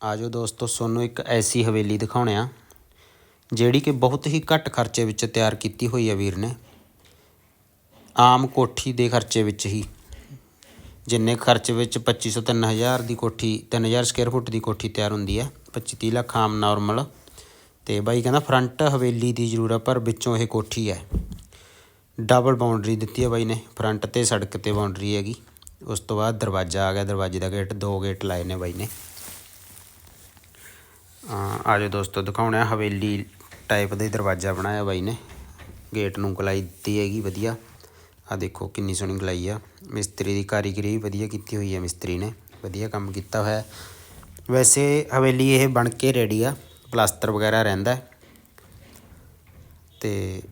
ਆਜੋ ਦੋਸਤੋ, ਤੁਹਾਨੂੰ ਇੱਕ ਐਸੀ ਹਵੇਲੀ ਦਿਖਾਉਣੇ ਆ, ਜਿਹੜੀ ਕਿ ਬਹੁਤ ਹੀ ਘੱਟ ਖਰਚੇ ਵਿੱਚ ਤਿਆਰ ਕੀਤੀ ਹੋਈ ਹੈ ਵੀਰ ਨੇ। ਆਮ ਕੋਠੀ ਦੇ ਖਰਚੇ ਵਿੱਚ ਹੀ, ਜਿੰਨੇ ਖਰਚੇ ਵਿੱਚ 2500 3000 ਦੀ ਕੋਠੀ 3000 ਸਕੁਅਰ ਫੁੱਟ ਦੀ ਕੋਠੀ ਤਿਆਰ ਹੁੰਦੀ ਹੈ 25 30 ਲੱਖ ਆਮ ਨਾਰਮਲ ਤੇ ਬਾਈ ਕਹਿੰਦਾ ਫਰੰਟ ਹਵੇਲੀ ਦੀ ਜ਼ਰੂਰ ਹੈ ਪਰ ਵਿੱਚੋਂ ਇਹ ਕੋਠੀ ਹੈ ਡਬਲ ਬਾਉਂਡਰੀ ਦਿੱਤੀ ਹੈ ਬਾਈ ਨੇ ਫਰੰਟ ਤੇ ਸੜਕ ਤੇ ਬਾਉਂਡਰੀ ਹੈਗੀ। ਉਸ ਤੋਂ ਬਾਅਦ ਦਰਵਾਜ਼ਾ ਆ ਗਿਆ, ਦਰਵਾਜ਼ੇ ਦਾ ਗੇਟ ਦੋ ਗੇਟ ਲਾਏ ਨੇ ਬਾਈ ਨੇ। ਆਜੋ ਦੋਸਤੋ, ਦਿਖਾਉਣਾ ਹਵੇਲੀ ਟਾਈਪ ਦੇ ਦਰਵਾਜ਼ਾ ਬਣਾਇਆ ਬਾਈ ਨੇ। ਗੇਟ ਨੂੰ ਗਲਾਈ ਦਿੱਤੀ ਹੈਗੀ, ਵਧੀਆ। ਆ ਦੇਖੋ, ਕਿੰਨੀ ਸੋਹਣੀ ਗਲਾਈ ਆ। ਮਿਸਤਰੀ ਦੀ ਕਾਰੀਗਰੀ ਵਧੀਆ ਕੀਤੀ ਹੋਈ ਹੈ ਮਿਸਤਰੀ ਨੇ। ਵਧੀਆ ਕੰਮ ਕੀਤਾ ਹੋਇਆ ਵੈਸੇ ਹਵੇਲੀ ਇਹ ਬਣ ਕੇ ਰੈਡੀ ਆ। ਪਲਾਸਟਰ ਵਗੈਰਾ ਰਹਿੰਦਾ ਹੈ। ਤੇ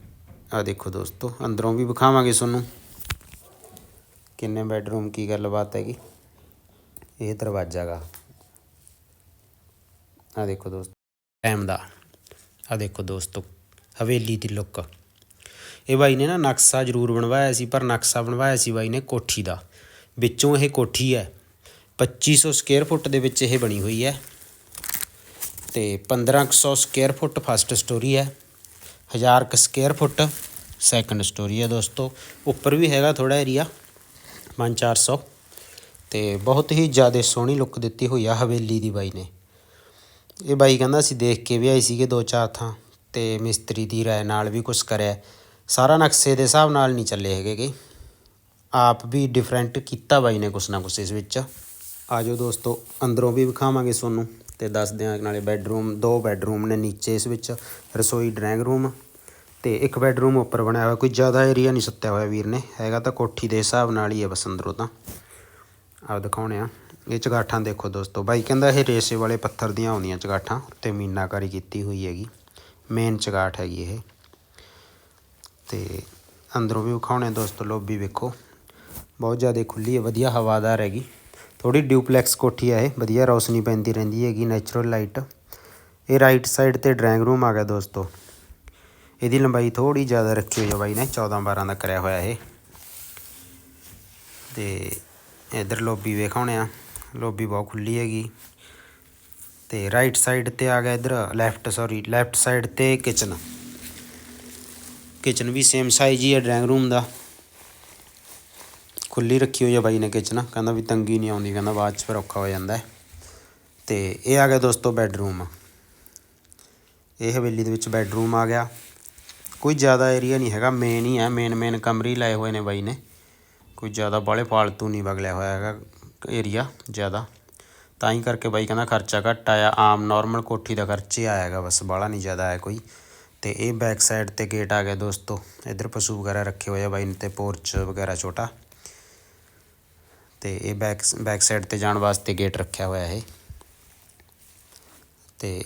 ਆ ਦੇਖੋ ਦੋਸਤੋ, ਅੰਦਰੋਂ ਵੀ ਵਿਖਾਵਾਂਗੇ ਤੁਹਾਨੂੰ। ਕਿੰਨੇ ਬੈੱਡਰੂਮ ਕੀ ਗੱਲਬਾਤ ਹੈਗੀ। ਇਹ ਦਰਵਾਜ਼ਾ ਗਾ। ਆ ਦੇਖੋ ਦੋਸਤੋ ਟਾਈਮ ਦਾ। ਆ ਦੇਖੋ ਦੋਸਤੋ, ਹਵੇਲੀ ਦੀ ਲੁੱਕ ਇਹ ਬਾਈ ਨੇ ਨਾ ਨਕਸ਼ਾ ਜ਼ਰੂਰ ਬਣਵਾਇਆ ਸੀ, ਪਰ ਨਕਸ਼ਾ ਬਣਵਾਇਆ ਸੀ ਬਾਈ ਨੇ ਕੋਠੀ ਦਾ। ਵਿੱਚੋਂ ਇਹ ਕੋਠੀ ਹੈ। 2500 ਸਕੁਅਰ ਫੁੱਟ ਦੇ ਵਿੱਚ ਇਹ ਬਣੀ ਹੋਈ ਹੈ। ਤੇ 1500 ਸਕੁਅਰ ਫੁੱਟ ਫਸਟ ਸਟੋਰੀ ਹੈ। 1000 ਕ ਸਕੁਅਰ ਫੁੱਟ ਸੈਕੰਡ ਸਟੋਰੀ ਹੈ ਦੋਸਤੋ। ਉੱਪਰ ਵੀ ਹੈਗਾ ਥੋੜਾ ਏਰੀਆ 5-400 ਤੇ ਬਹੁਤ ਹੀ ਜ਼ਿਆਦਾ ਸੋਹਣੀ ਲੁੱਕ ਦਿੱਤੀ ਹੋਈ ਆ ਹਵੇਲੀ ਦੀ ਬਾਈ ਨੇ। ਇਹ ਬਾਈ ਕਹਿੰਦਾ ਅਸੀਂ ਦੇਖ ਕੇ ਵੀ ਆਏ ਸੀਗੇ ਦੋ ਚਾਰ ਥਾਂ ਤੇ ਮਿਸਤਰੀ ਦੀ ਰਾਏ ਨਾਲ ਵੀ ਕੁਝ ਕਰਿਆ। ਸਾਰਾ ਨਕਸ਼ੇ ਦੇ ਹਿਸਾਬ ਨਾਲ ਨਹੀਂ ਚੱਲੇ ਹੈਗੇਗੇ ਆਪ ਵੀ ਡਿਫਰੈਂਟ ਕੀਤਾ ਬਾਈ ਨੇ ਕੁਛ ਨਾ ਕੁਛ ਇਸ ਵਿੱਚ। ਆਜੋ ਦੋਸਤੋ, ਅੰਦਰੋਂ ਵੀ ਵਿਖਾਵਾਂਗੇ ਤੁਹਾਨੂੰ ਤੇ ਦੱਸ ਦਿਆਂ ਨਾਲੇ ਬੈੱਡਰੂਮ ਦੋ ਬੈੱਡਰੂਮ ਨੇ ਨੀਚੇ ਇਸ ਵਿੱਚ, ਰਸੋਈ ਡਰਾਇੰਗ ਰੂਮ ਤੇ ਇੱਕ ਬੈੱਡਰੂਮ ਉੱਪਰ ਬਣਿਆ ਹੋਇਆ। ਕੋਈ ਜ਼ਿਆਦਾ ਏਰੀਆ ਨਹੀਂ ਸੁੱਤਿਆ ਹੋਇਆ ਵੀਰ ਨੇ, ਹੈਗਾ ਤਾਂ ਕੋਠੀ ਦੇ ਹਿਸਾਬ ਨਾਲ ਹੀ ਹੈ ਬਸ ਅੰਦਰੋਂ ਤਾਂ। ਆਹ ਦਿਖਾਉਣੇ ਆ। ਇਹ ਚਗਾਠਾਂ ਦੇਖੋ ਦੋਸਤੋ। ਬਾਈ ਕਹਿੰਦਾ ਇਹ ਰੇਸੇ ਵਾਲੇ ਪੱਥਰ ਦੀਆਂ ਆਉਂਦੀਆਂ ਚਗਾਠਾਂ ਉੱਤੇ ਮੀਨਾਕਾਰੀ ਕੀਤੀ ਹੋਈ ਹੈਗੀ। ਮੇਨ ਚਗਾਠ ਹੈਗੀ ਇਹ। ਤੇ ਅੰਦਰੋਂ ਵੀ ਵਿਖਾਉਣੇ ਦੋਸਤੋ, ਲੋਬੀ ਵੇਖੋ। ਬਹੁਤ ਜ਼ਿਆਦਾ ਖੁੱਲੀ ਹੈ, ਵਧੀਆ ਹਵਾਦਾਰ ਹੈਗੀ। ਥੋੜੀ ਡਿਊਪਲੈਕਸ ਕੋਠੀ ਹੈ ਇਹ, ਵਧੀਆ ਰੌਸ਼ਨੀ ਪੈਂਦੀ ਰਹਿੰਦੀ ਹੈਗੀ ਨੈਚੁਰਲ ਲਾਈਟ ਇਹ ਰਾਈਟ ਸਾਈਡ ਤੇ ਡਰਾਇੰਗ ਰੂਮ ਆ ਗਿਆ ਦੋਸਤੋ। ਇਹਦੀ ਲੰਬਾਈ ਥੋੜੀ ਜ਼ਿਆਦਾ ਰੱਖੀ ਹੋਈ ਹੈ ਬਾਈ ਨੇ 14 12 ਦਾ ਕਰਿਆ ਹੋਇਆ ਇਹ। ਤੇ ਇਧਰ ਲੋਬੀ ਵੇਖਾਉਣੇ ਆ। ਲੋਬੀ ਬਹੁਤ ਖੁੱਲੀ ਹੈਗੀ। ਤੇ ਰਾਈਟ ਸਾਈਡ ਤੇ ਆ ਗਿਆ ਇਧਰ ਲੈਫਟ ਸੌਰੀ ਲੈਫਟ ਸਾਈਡ ਤੇ ਕਿਚਨ ਕਿਚਨ ਵੀ ਸੇਮ ਸਾਈਜ਼ ਹੀ ਹੈ ਡਰਾਇੰਗ ਰੂਮ ਦਾ। ਖੁੱਲੀ ਰੱਖੀ ਹੋਈ ਹੈ ਬਾਈ ਨੇ ਕਿਚਨ ਕਹਿੰਦਾ ਵੀ ਤੰਗੀ ਨਹੀਂ ਆਉਂਦੀ, ਕਹਿੰਦਾ ਬਾਅਦ ਚ ਫਿਰ ਔਖਾ ਹੋ ਜਾਂਦਾ ਹੈ। ਤੇ ਇਹ ਆ ਗਿਆ ਦੋਸਤੋ ਬੈੱਡਰੂਮ ਇਹ ਹਵੇਲੀ ਦੇ ਵਿੱਚ ਬੈੱਡਰੂਮ ਆ ਗਿਆ। ਕੋਈ ਜ਼ਿਆਦਾ ਏਰੀਆ ਨਹੀਂ ਹੈਗਾ ਮੇਨ ਹੀ ਹੈ ਮੇਨ ਮੇਨ ਕਮਰੇ ਹੀ ਲਾਏ ਹੋਏ ਨੇ ਬਾਈ ਨੇ। ਕੋਈ ਜ਼ਿਆਦਾ ਬਾਲੇ ਫਾਲਤੂ ਨਹੀਂ ਬਗਲਿਆ ਹੋਇਆ ਹੈਗਾ। ਏਰੀਆ ਜ਼ਿਆਦਾ। ਤਾਂ ਹੀ ਕਰਕੇ ਬਾਈ ਕਹਿੰਦਾ ਖਰਚਾ ਘੱਟ ਆਇਆ। ਆਮ ਨਾਰਮਲ ਕੋਠੀ ਦਾ ਖਰਚਾ ਹੀ ਆਇਆ ਹੈਗਾ ਬਸ, ਬਾਹਲਾ ਨਹੀਂ ਜ਼ਿਆਦਾ ਆਇਆ ਕੋਈ। ਤੇ ਇਹ ਬੈਕ ਸਾਈਡ ਤੇ ਗੇਟ ਆ ਗਿਆ ਦੋਸਤੋ। ਇੱਧਰ ਪਸ਼ੂ ਵਗੈਰਾ ਰੱਖੇ ਹੋਏ ਆ ਬਾਈ ਨੇ ਤੇ ਪੋਰਚ ਵਗੈਰਾ ਛੋਟਾ। ਤੇ ਇਹ ਬੈਕ ਬੈਕ ਸਾਈਡ ਤੇ ਜਾਣ ਵਾਸਤੇ ਗੇਟ ਰੱਖਿਆ ਹੋਇਆ ਹੈ ਤੇ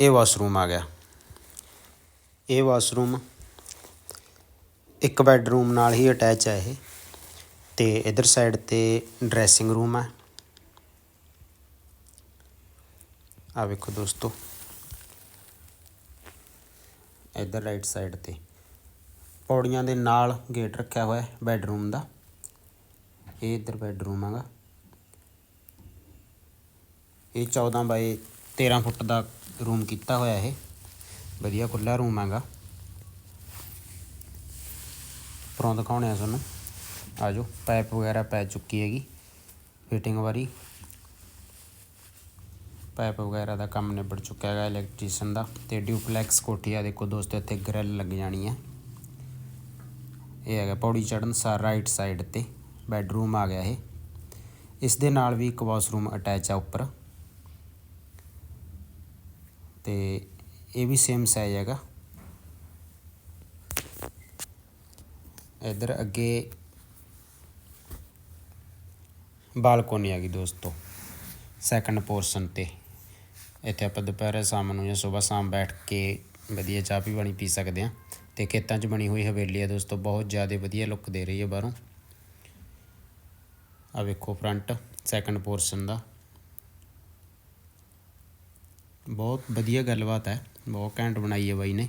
ਇਹ ਵਾਸ਼ਰੂਮ ਆ ਗਿਆ। ਇਹ ਵਾਸ਼ਰੂਮ ਇੱਕ ਬੈੱਡਰੂਮ ਨਾਲ ਹੀ ਅਟੈਚ ਹੈ ਇਹ। ਤੇ ਇਧਰ ਸਾਈਡ ਤੇ ਡਰੈਸਿੰਗ ਰੂਮ ਹੈ ਆ ਵੇਖੋ ਦੋਸਤੋ। ਇਧਰ ਰਾਈਟ ਸਾਈਡ ਤੇ। ਪੌੜੀਆਂ ਦੇ ਨਾਲ ਗੇਟ ਰੱਖਿਆ ਹੋਇਆ ਹੈ ਬੈੱਡਰੂਮ ਦਾ। ਇਹ ਇਧਰ ਬੈੱਡਰੂਮ ਹੈਗਾ ਇਹ 14 ਬਾਈ 13 ਫੁੱਟ ਦਾ ਰੂਮ ਕੀਤਾ ਹੋਇਆ ਇਹ। ਵਧੀਆ ਖੁੱਲਾ ਰੂਮ ਹੈਗਾ। ਪਰੋਂ ਦਿਖਾਉਣੇ ਆ ਤੁਹਾਨੂੰ। ਆ ਜਾਓ ਪਾਈਪ ਵਗੈਰਾ ਪੈ ਚੁੱਕੀ ਹੈਗੀ ਫਿਟਿੰਗ ਵਾਰੀ। ਪਾਈਪ ਵਗੈਰਾ ਦਾ ਕੰਮ ਨਿਬੜ ਚੁੱਕਾ ਹੈਗਾ ਇਲੈਕਟ੍ਰੀਸ਼ੀਅਨ ਦਾ ਤੇ ਡਿਊਪਲੈਕਸ ਕੋਠੀ ਆ, ਦੇਖੋ ਦੋਸਤੋ, ਇੱਥੇ ਗ੍ਰਿਲ ਲੱਗ ਜਾਣੀ ਹੈ ਇਹ ਹੈਗਾ ਪੌੜੀ ਚੜਨ ਸਾਰ ਰਾਈਟ ਸਾਈਡ ਤੇ ਬੈੱਡਰੂਮ ਆ ਗਿਆ ਇਹ। ਇਸ ਦੇ ਨਾਲ ਵੀ ਇੱਕ ਵਾਸ਼ਰੂਮ ਅਟੈਚ ਆ ਉੱਪਰ। ਤੇ ਇਹ ਵੀ ਸੇਮ ਸਾਈਜ਼ ਹੈਗਾ। ਇਧਰ ਅੱਗੇ ਬਾਲਕੋਨੀ ਆ ਗਈ ਦੋਸਤੋ ਸੈਕੰਡ ਪੋਰਸ਼ਨ ਤੇ। ਇੱਥੇ ਆਪਾਂ ਦੁਪਹਿਰੇ ਸ਼ਾਮ ਨੂੰ ਜਾਂ ਸਵੇਰ ਸ਼ਾਮ ਬੈਠ ਕੇ ਵਧੀਆ ਚਾਹ ਵੀ ਬਣੀ ਪੀ ਸਕਦੇ ਆ ਤੇ ਖੇਤਾਂ 'ਚ ਬਣੀ ਹੋਈ ਹਵੇਲੀ ਆ ਦੋਸਤੋ, ਬਹੁਤ ਜ਼ਿਆਦਾ ਵਧੀਆ ਲੁੱਕ ਦੇ ਰਹੀ ਹੈ ਬਾਹਰੋਂ। ਆ ਵੇਖੋ ਫਰੰਟ ਸੈਕੰਡ ਪੋਰਸ਼ਨ ਦਾ। ਬਹੁਤ ਵਧੀਆ ਗੱਲਬਾਤ ਹੈ, ਬਹੁਤ ਘੈਂਟ ਬਣਾਈ ਹੈ ਬਾਈ ਨੇ।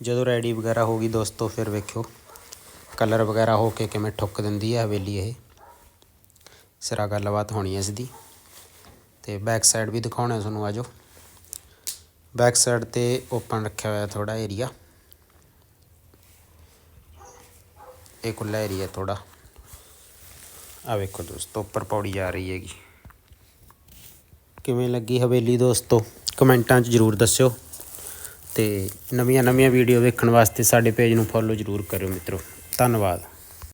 ਜਦੋਂ ਰੈਡੀ ਵਗੈਰਾ ਹੋ ਗਈ ਦੋਸਤੋ, ਫਿਰ ਵੇਖਿਓ। ਕਲਰ ਵਗੈਰਾ ਹੋ ਕੇ ਕਿਵੇਂ ਠੁੱਕ ਦਿੰਦੀ ਹੈ ਹਵੇਲੀ ਇਹ। ਸਿਰਾ ਗੱਲਬਾਤ ਹੋਣੀ ਹੈ ਇਸ ਦੀ ਤੇ ਬੈਕ ਸਾਈਡ ਵੀ ਦਿਖਾਉਣਾ ਤੁਹਾਨੂੰ ਆਜੋ ਬੈਕ ਸਾਈਡ ਤੇ ਓਪਨ ਰੱਖਿਆ ਹੋਇਆ ਥੋੜਾ ਏਰੀਆ ਇਹ ਖੁੱਲਾ ਏਰੀਆ ਥੋੜਾ ਆ ਵੇਖੋ ਦੋਸਤੋ, ਉੱਪਰ ਪੌੜੀ ਜਾ ਰਹੀ ਹੈਗੀ। ਕਿਵੇਂ ਲੱਗੀ ਹਵੇਲੀ ਦੋਸਤੋ? ਕਮੈਂਟਾਂ 'ਚ ਜਰੂਰ ਦੱਸਿਓ। ਤੇ ਨਵੀਆਂ ਨਵੀਆਂ ਵੀਡੀਓ ਵੇਖਣ ਵਾਸਤੇ ਸਾਡੇ ਪੇਜ ਨੂੰ ਫੋਲੋ ਜਰੂਰ ਕਰਿਓ ਮਿੱਤਰੋ। ਧੰਨਵਾਦ।